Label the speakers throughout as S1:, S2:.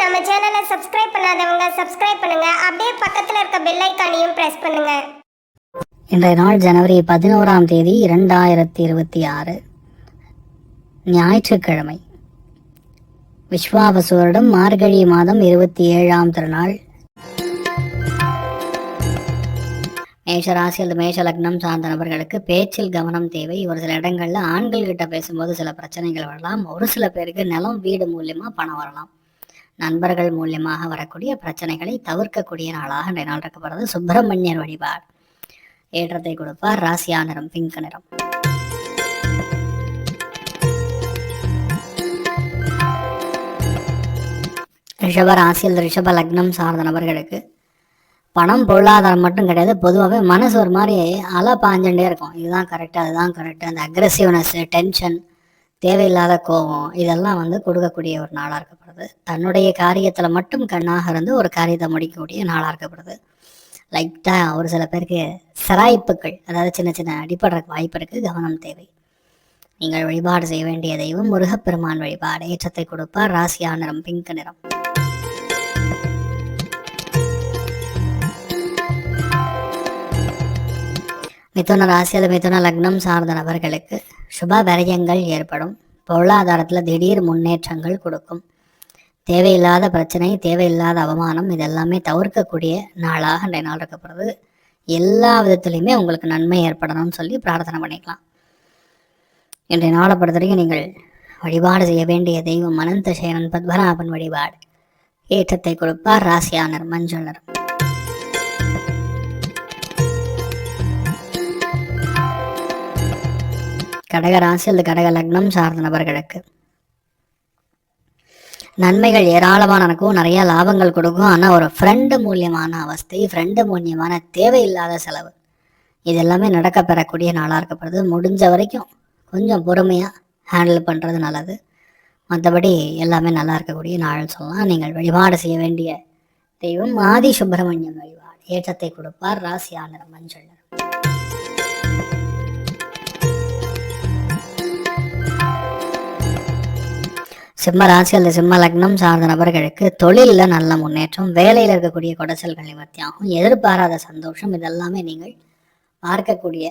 S1: சேனலை சப்ஸ்கிரைப் பண்ணாதவங்க சப்ஸ்கிரைப் பண்ணுங்க. அப்படியே பக்கத்தில் இருக்க பெல் ஐக்கானையும் பிரஸ் பண்ணுங்க.
S2: இன்றைய நாள் ஜனவரி பதினோராம் தேதி இரண்டாயிரத்தி இருபத்தி ஆறு. ஞாயிற்றுக்கிழமை. விஸ்வாவசு வருடம் மார்கழி மாதம் இருபத்தி ஏழாம் திருநாள். மேஷ ராசி அல்லது மேஷ லக்னம் சார்ந்த நபர்களுக்கு பேச்சில் கவனம் தேவை. ஒரு சில இடங்கள்ல ஆண்கள் கிட்ட பேசும்போது சில பிரச்சனைகள் வரலாம். ஒரு சில பேருக்கு நிலம் வீடு மூலியமா பணம் வரலாம். நண்பர்கள் மூலியமாக வரக்கூடிய பிரச்சனைகளை தவிர்க்கக்கூடிய நாளாக இன்றைய நாள் இருக்கப்படுறது சுப்பிரமணியர் வழிபாடு. ஏற்றத்தை கொடுப்பார் ராசியா நிறம் பிங்க் நிறம். ரிஷப ராசியில் ரிஷப லக்னம் சார்ந்த நபர்களுக்கு பணம் பொருளாதாரம் மட்டும் கிடையாது. பொதுவாகவே மனசு ஒரு மாதிரி அலை பாஞ்சுட்டே இருக்கும். இதுதான் கரெக்டு அதுதான் கரெக்டு அந்த அக்ரெசிவ்னஸ் டென்ஷன் தேவையில்லாத கோபம் இதெல்லாம் வந்து கொடுக்கக்கூடிய ஒரு நாளாக இருக்கப்படுது. தன்னுடைய காரியத்தில் மட்டும் கண்ணாக இருந்து ஒரு காரியத்தை முடிக்கக்கூடிய நாளாக இருக்கப்படுது. லைட்டாக ஒரு சில பேருக்கு சிராய்ப்புகள் அதாவது சின்ன சின்ன அடிப்படுறக்கு வாய்ப்பு இருக்குது கவனம் தேவை. நீங்கள் வழிபாடு செய்ய வேண்டிய தெய்வம் முருகப்பெருமான் வழிபாடு ஏற்றத்தை கொடுப்பார் ராசியா நிறம் பிங்க் நிறம். மிதுன ராசியில் மிதுன லக்னம் சார்ந்த நபர்களுக்கு சுப விரயங்கள் ஏற்படும். பொருளாதாரத்தில் திடீர் முன்னேற்றங்கள் கொடுக்கும். தேவையில்லாத பிரச்சனை தேவையில்லாத அவமானம் இதெல்லாமே தவிர்க்கக்கூடிய நாளாக இன்றைய நாள் இருக்கப்படுறது எல்லா விதத்துலையுமே உங்களுக்கு நன்மை ஏற்படணும்னு சொல்லி பிரார்த்தனை பண்ணிக்கலாம். இன்றைய நாளை பொறுத்த வரைக்கும் நீங்கள் வழிபாடு செய்ய வேண்டிய தெய்வம் அனந்த சேனன் பத்மநாபன் வழிபாடு. ஏற்றத்தை கொடுப்பார் ராசியானர் மஞ்சள் நிறம். கடக ராசி அல்லது கடக லக்னம் சார்ந்த நபர்களுக்கு. நன்மைகள் ஏராளமாக நடக்கும் நிறைய லாபங்கள் கொடுக்கும். ஆனால் ஒரு ஃப்ரெண்டு மூலியமான அவஸ்தை ஃப்ரெண்டு மூலியமான தேவையில்லாத செலவு இது எல்லாமே நடக்க பெறக்கூடிய நாளாக இருக்கப்படுது. முடிஞ்ச வரைக்கும் கொஞ்சம் பொறுமையாக ஹேண்டில் பண்ணுறது நல்லது. மற்றபடி எல்லாமே நல்லா இருக்கக்கூடிய நாள்னு சொல்லலாம். நீங்கள் வழிபாடு செய்ய வேண்டிய தெய்வம் ஆதி சுப்பிரமணியம் வழிபாடு. ஏற்றத்தை கொடுப்பார். ராசியான மஞ்சள் சிம்ம ராசி அல்லது சிம்ம லக்னம் சார்ந்த நபர்களுக்கு தொழிலில் நல்ல முன்னேற்றம் வேலையில் இருக்கக்கூடிய குடைச்சல்கள் நிவர்த்தியாகும் எதிர்பாராத சந்தோஷம் இதெல்லாமே நீங்கள் பார்க்கக்கூடிய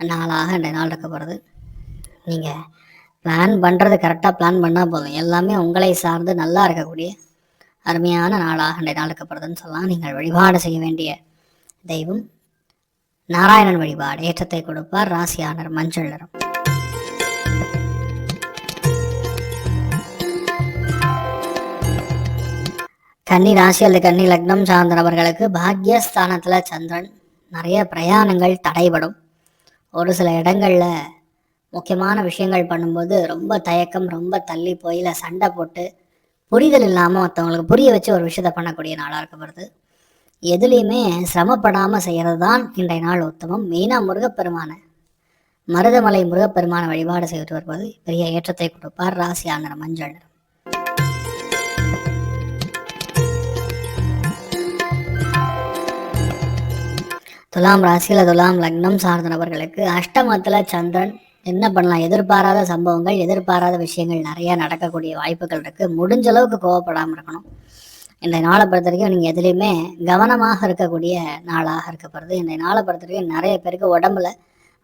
S2: நாளாக இந்த நாள் இருக்க போகிறது நீங்கள் பிளான் பண்ணுறது கரெக்டாக பிளான் பண்ணால் போதும். எல்லாமே உங்களை சார்ந்து நல்லா இருக்கக்கூடிய அருமையான நாளாக இந்த நாள் இருக்கப்படுதுன்னு சொல்லலாம். நீங்கள் வழிபாடு செய்ய வேண்டிய தெய்வம் நாராயணன் வழிபாடு ஏற்றத்தை கொடுப்பார் ராசியானர் மஞ்சள் நிறம். கன்னி ராசி அல்லது கன்னி லக்னம் சார்ந்த நபர்களுக்கு பாக்யஸ்தானத்தில் சந்திரன் நிறைய பிரயாணங்கள் தடைபடும். ஒரு சில இடங்களில் முக்கியமான விஷயங்கள் பண்ணும்போது ரொம்ப தயக்கம் ரொம்ப தள்ளி போய் இல்லை சண்டை போட்டு புரிதல் இல்லாமல் மற்றவங்களுக்கு புரிய வச்சு ஒரு விஷயத்தை பண்ணக்கூடிய நாளாக இருக்கப்படுது. எதுலேயுமே சிரமப்படாமல் செய்கிறது தான் இன்றைய நாள் உத்தமம். மெயினாக முருகப்பெருமான மருதமலை முருகப்பெருமான வழிபாடு செய்து வருவது பெரிய ஏற்றத்தை கொடுப்பார் ராசியான மஞ்சள். துலாம் ராசியில் துலாம் லக்னம் சார்ந்த நபர்களுக்கு அஷ்டமத்தில் சந்திரன். என்ன பண்ணலாம்? எதிர்பாராத சம்பவங்கள் எதிர்பாராத விஷயங்கள் நிறைய நடக்கக்கூடிய வாய்ப்புகள் இருக்குது முடிஞ்ச அளவுக்கு கோவப்படாமல் இருக்கணும். இந்த நாளை பொறுத்த வரைக்கும் நீங்கள் எதுலேயுமே கவனமாக இருக்கக்கூடிய நாளாக இருக்கப்படுது இந்த நாளை பொறுத்த வரைக்கும் நிறைய பேருக்கு உடம்புல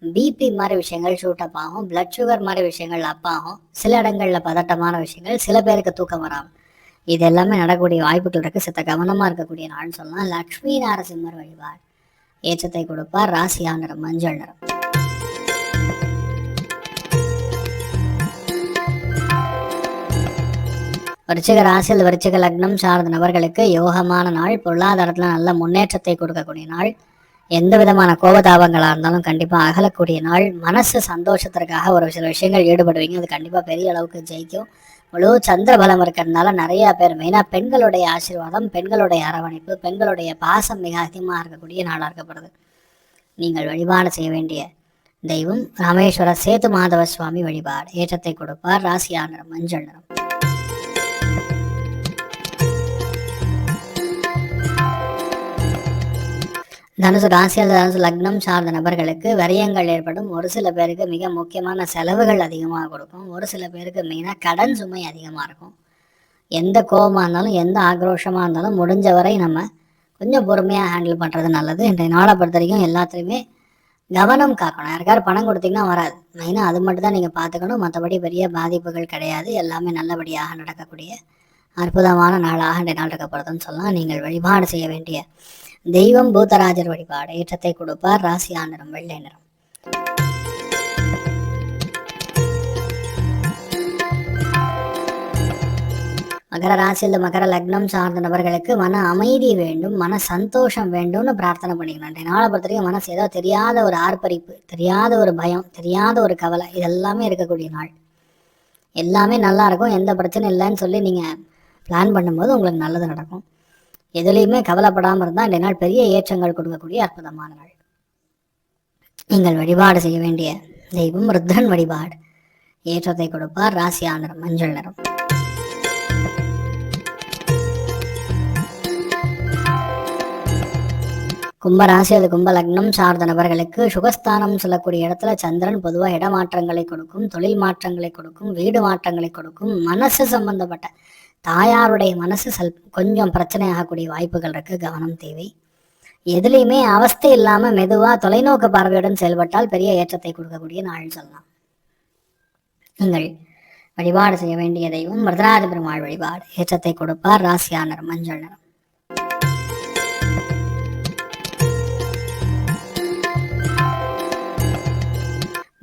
S2: பிபி மாதிரி விஷயங்கள் ஷூட்டப் ஆகும். பிளட் சுகர் மாதிரி விஷயங்கள் அப் ஆகும். சில இடங்களில் பதட்டமான விஷயங்கள் சில பேருக்கு தூக்கம் வராமல் இது எல்லாமே நடக்கக்கூடிய வாய்ப்புகள் இருக்குது சித்த கவனமாக இருக்கக்கூடிய நாள்னு சொல்லலாம். லக்ஷ்மி நாரசிம்மர் வழிபாடு. ஏற்றத்தை கொடுப்பார். ராசியா நிறம் மஞ்சள் நிறம். விருச்சிக ராசியில் விருச்சிக லக்னம் சார்ந்த நபர்களுக்கு யோகமான நாள் பொருளாதாரத்தில் நல்ல முன்னேற்றத்தை கொடுக்கக்கூடிய நாள். எந்த விதமான கோபதாபங்களாக இருந்தாலும் கண்டிப்பாக அகலக்கூடிய நாள். மனசு சந்தோஷத்திற்காக ஒரு சில விஷயங்கள் ஈடுபடுவீங்க. அது கண்டிப்பாக பெரிய அளவுக்கு ஜெயிக்கும். முழு சந்திர பலம் இருக்கிறதுனால நிறைய பேர் மெயினாக பெண்களுடைய ஆசீர்வாதம் பெண்களுடைய அரவணைப்பு பெண்களுடைய பாசம் மிக அதிகமாக இருக்கக்கூடிய நாளாக இருக்கப்படுது. நீங்கள் வழிபாடு செய்ய வேண்டிய தெய்வம் ராமேஸ்வர சேது மாதவ சுவாமி வழிபாடு. ஏற்றத்தை கொடுப்பார். ராசியா நிறம் மஞ்சள் நிறம். தனுசு ராசியில் தனுசு லக்னம் சார்ந்த நபர்களுக்கு விரயங்கள் ஏற்படும். ஒரு சில பேருக்கு மிக முக்கியமான செலவுகள் அதிகமாக கொடுக்கும். ஒரு சில பேருக்கு மெயினாக கடன் சுமை அதிகமாக இருக்கும். எந்த கோபமாக இருந்தாலும் எந்த ஆக்ரோஷமாக இருந்தாலும் முடிஞ்ச வரை நம்ம கொஞ்சம் பொறுமையாக ஹேண்டில் பண்ணுறது நல்லது. இன்றைய நாளை பொறுத்த வரைக்கும் எல்லாத்துலேயுமே கவனம் காக்கணும். யாருக்காரு பணம் கொடுத்தீங்கன்னா வராது. மெயினாக அது மட்டும் தான் நீங்கள் பார்த்துக்கணும். மற்றபடி பெரிய பாதிப்புகள் கிடையாது. எல்லாமே நல்லபடியாக நடக்கக்கூடிய அற்புதமான நாளாக இன்றைய நாள் இருக்கப்படுதுன்னு சொல்லலாம். நீங்கள் வழிபாடு செய்ய வேண்டிய தெய்வம் பூதராஜர் வழிபாடு ஏற்றத்தை கொடுப்பார் ராசியா நிறம் வெள்ளை நிறம். மகர ராசியில் மகர லக்னம் சார்ந்த நபர்களுக்கு மன அமைதி வேண்டும் மன சந்தோஷம் வேண்டும்னு பிரார்த்தனை பண்ணிக்கணும். இன்றைய நாளை பொறுத்த வரைக்கும் மனசு ஏதோ தெரியாத ஒரு ஆர்ப்பரிப்பு தெரியாத ஒரு பயம் தெரியாத ஒரு கவலை இதெல்லாமே இருக்கக்கூடிய நாள். எல்லாமே நல்லா இருக்கும் எந்த பிரச்சனையும் இல்லைன்னு சொல்லி நீங்கள் பிளான் பண்ணும்போது உங்களுக்கு நல்லது நடக்கும். எதுலேயுமே கவலைப்படாமல் இருந்தால் இந்த நாள் பெரிய ஏற்றங்கள் கொடுக்கக்கூடிய அற்புதமான நாள். நீங்கள் வழிபாடு செய்ய வேண்டிய தெய்வம் ருத்ரன் வழிபாடு. ஏற்றத்தை கொடுப்பார் ராசியா நிறம் மஞ்சள் நிறம். கும்பராசி அது கும்ப லக்னம் சார்ந்த நபர்களுக்கு சுகஸ்தானம் சொல்லக்கூடிய இடத்துல சந்திரன் பொதுவாக இடமாற்றங்களை கொடுக்கும் தொழில் மாற்றங்களை கொடுக்கும் வீடு மாற்றங்களை கொடுக்கும் மனசு சம்பந்தப்பட்ட தாயாருடைய மனசு சல் கொஞ்சம் பிரச்சனை ஆகக்கூடிய வாய்ப்புகள் இருக்கு கவனம் தேவை. எதுலேயுமே அவஸ்தை இல்லாமல் மெதுவாக தொலைநோக்கு பார்வையுடன் செயல்பட்டால் பெரிய ஏற்றத்தை கொடுக்கக்கூடிய நாள் சொல்லலாம். நீங்கள் வழிபாடு செய்ய வேண்டிய தெய்வம் வரதராஜ பெருமாள் வழிபாடு. ஏற்றத்தை கொடுப்பார் ராசியா மஞ்சள் நிறம்.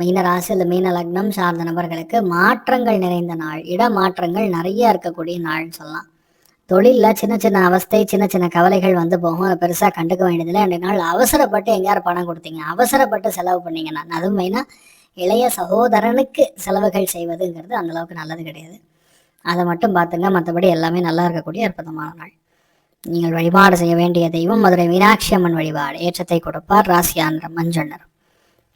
S2: மீன ராசி அல்லது மீன லக்னம் சார்ந்த நபர்களுக்கு மாற்றங்கள் நிறைந்த நாள். இடமாற்றங்கள் நிறைய இருக்கக்கூடிய நாள்னு சொல்லலாம். தொழிலில் சின்ன சின்ன அவஸ்தை சின்ன சின்ன கவலைகள் வந்து போகும். அதை பெருசாக கண்டுக்க வேண்டியதில்லை. ரெண்டு நாள் அவசரப்பட்டு எங்கேயாரும் பணம் கொடுத்தீங்க. அவசரப்பட்டு செலவு பண்ணீங்கன்னா அதுவும் மெயினாக இளைய சகோதரனுக்கு செலவுகள் செய்வதுங்கிறது அந்தளவுக்கு நல்லது கிடையாது. அதை மட்டும் பார்த்துங்க. மற்றபடி எல்லாமே நல்லா இருக்கக்கூடிய அற்புதமான நாள். நீங்கள் வழிபாடு செய்ய வேண்டிய தெய்வம் மதுரை மீனாட்சி அம்மன் வழிபாடு. ஏற்றத்தை கொடுப்பார் ராசியான மஞ்சள் நிறம்.